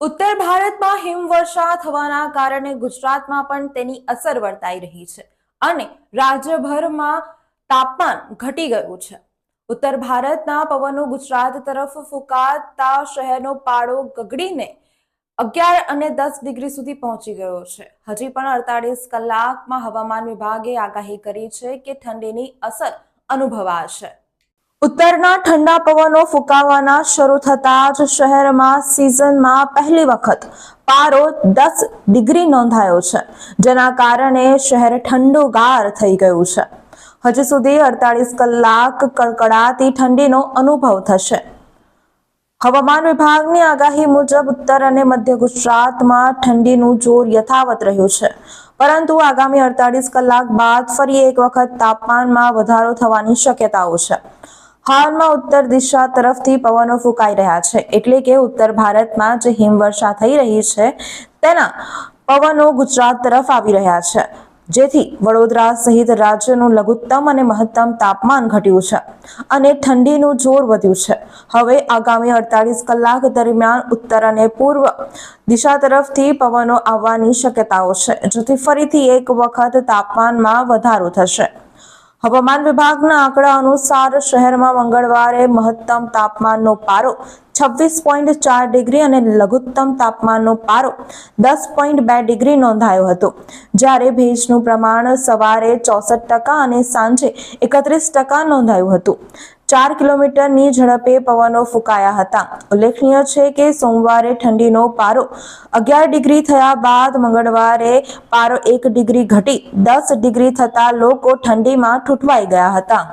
ઉત્તર ભારતમાં હિમવર્ષા થવાના કારણે ગુજરાતમાં પણ તેની અસર વર્તાઈ રહી છે અને રાજ્યભરમાં તાપમાન ઘટી ગયું છે. ઉત્તર ભારતના પવનો ગુજરાત તરફ ફૂંકાતા શહેરનો પાડો ગગડીને અગિયાર અને દસ ડિગ્રી સુધી પહોંચી ગયો છે. હજી પણ અડતાલીસ કલાકમાં હવામાન વિભાગે આગાહી કરી છે કે ઠંડીની અસર અનુભવાશે. ઉત્તરના ઠંડા પવનો ફૂંકાવાના શરૂ થતા જ શહેરમાં સિઝનમાં પહેલી વખત પારો દસ ડિગ્રી નોંધાયો છે, જેના કારણે શહેર ઠંડુગાર થઈ ગયું છે. હજુ સુધી અડતાલીસ કલાક કડકડાતી ઠંડીનો અનુભવ થશે. હવામાન વિભાગની આગાહી મુજબ ઉત્તર અને મધ્ય ગુજરાતમાં ઠંડીનું જોર યથાવત રહ્યું છે, પરંતુ આગામી અડતાલીસ કલાક બાદ ફરી એક વખત તાપમાનમાં વધારો થવાની શક્યતાઓ છે. હાલમાં ઉત્તર દિશા તરફથી પવનો ફૂંકાઈ રહ્યા છે. એટલે કે ઉત્તર ભારતમાં જે હિમવર્ષા થઈ રહી છે, તેના પવનો ગુજરાત તરફ આવી રહ્યા છે. જેથી વડોદરા સહિત રાજ્યનું લઘુત્તમ અને મહત્તમ તાપમાન ઘટ્યું છે અને ઠંડીનું જોર વધ્યું છે. હવે આગામી અડતાલીસ કલાક દરમિયાન ઉત્તર અને પૂર્વ દિશા તરફથી પવનો આવવાની શક્યતાઓ છે, જેથી ફરીથી એક વખત તાપમાનમાં વધારો થશે. હવામાન વિભાગના આંકડા અનુસાર શહેરમાં મંગળવારે મહત્તમ તાપમાનનો પારો છવ્વીસ પોઈન્ટ ચાર ડિગ્રી અને લઘુત્તમ તાપમાનનો પારો દસ પોઈન્ટ બે ડિગ્રી નોંધાયો હતો. જ્યારે ભેજનું પ્રમાણ સવારે ચોસઠ ટકા અને સાંજે એકત્રીસ ટકા નોંધાયું હતું. ચાર કિલોમીટરની ઝડપે પવનો ફૂંકાયા હતા. ઉલ્લેખનીય છે કે સોમવારે ઠંડીનો પારો અગિયાર ડિગ્રી થયા બાદ મંગળવારે પારો એક ડિગ્રી ઘટી દસ ડિગ્રી થતા લોકો ઠંડીમાં ઠૂંઠવાઈ ગયા હતા.